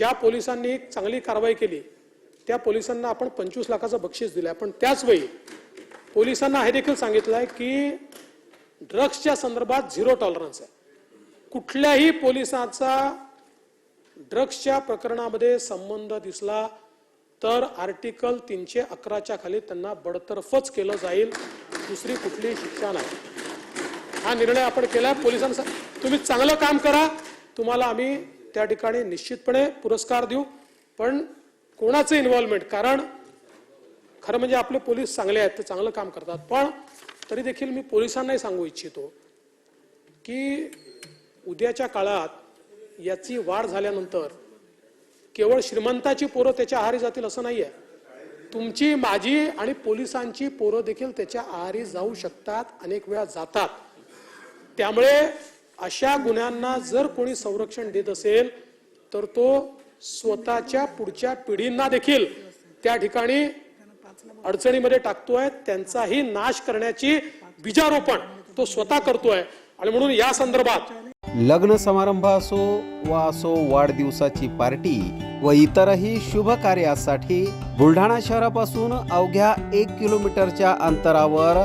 ज्या पोलिसांनी एक चांगली कारवाई केली त्या पोलिसांना आपण पंचवीस लाखाचं बक्षीस दिलंय. पण त्याच वेळी पोलिसांना हे देखील सांगितलं आहे की ड्रग्सच्या संदर्भात झिरो टॉलरन्स आहे. कुठल्याही पोलिसाचा ड्रग्सच्या प्रकरणामध्ये संबंध दिसला तर आर्टिकल तीनशे अकराच्या खाली त्यांना बडतर्फच केलं जाईल. दुसरी कुठलीही शिक्षा नाही. हा निर्णय आपण केला पोलिसांचा तुम्ही चांगलं काम करा. तुम्हाला आम्ही त्या ठिकाणी निश्चितपणे पुरस्कार देऊ. पण कोणाचं इन्व्हॉल्वमेंट कारण खरं म्हणजे आपले पोलीस चांगले आहेत ते चांगलं काम करतात. पण तरी देखील मी पोलिसांनाही सांगू इच्छितो की उद्याच्या काळात याची वाढ झाल्यानंतर केवळ श्रीमंताची पोरं त्याच्या आहारी जातील असं नाही आहे तुमची माझी आणि पोलिसांची पोरं देखील त्याच्या आहारी जाऊ शकतात अनेक वेळा जातात. त्यामुळे अशा गुन्ह्यांना जर कोणी संरक्षण देत असेल तर तो स्वतःच्या पुढच्या पिढींना देखील त्या ठिकाणी अडचणीमध्ये टाकतोय. त्यांचाही नाश करण्याची बीजारोपण तो स्वतः करतोय. आणि म्हणून या संदर्भात लग्न समारंभ असो वा असो वाढदिवसाची पार्टी व इतरही शुभ कार्यासाठी बुलढाणा शहरापासून अवघ्या एक किलोमीटरच्या अंतरावर